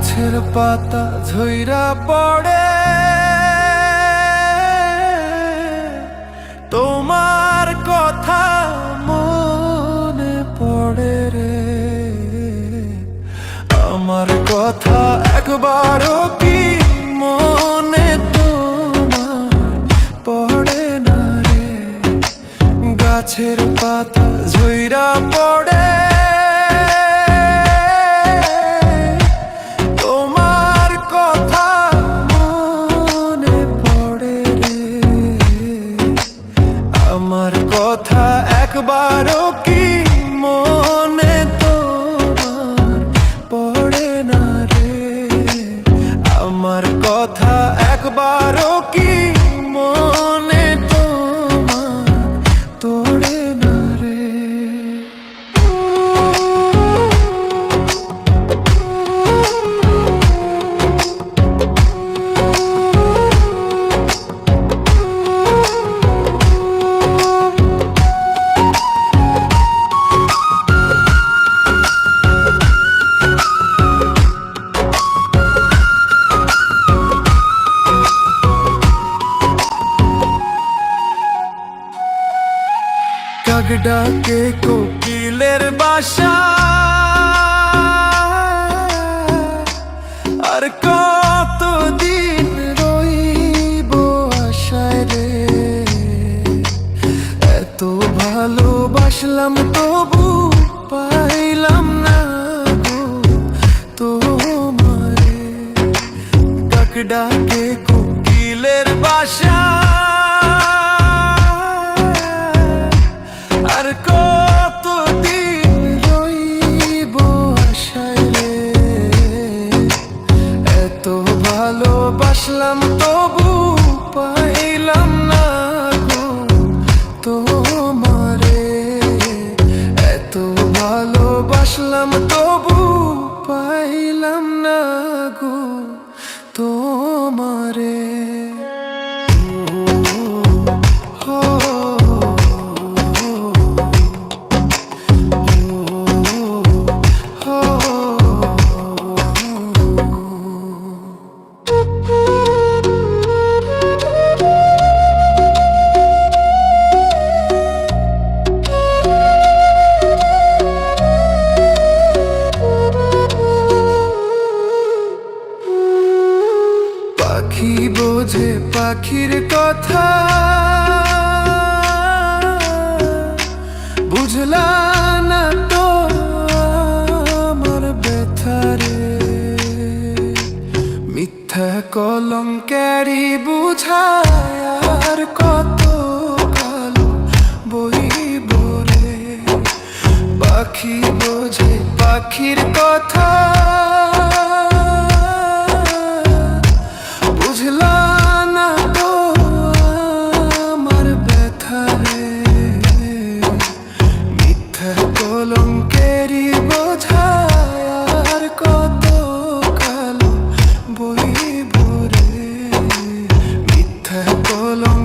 গাছের পাতা ঝইরা পড়ে। তোমার কথা মনে পড়ে রে। আমার কথা একবারও কাকডাকে কোকিলের বাসা। ভালোবাসলাম তবু পাইলাম না। বোঝে পাখির কথা। বুঝলা না মিথ্যা কলঙ্কারি বুঝায় আর কত কালো বই বরে পাখি বোঝে পাখির কথা। alone.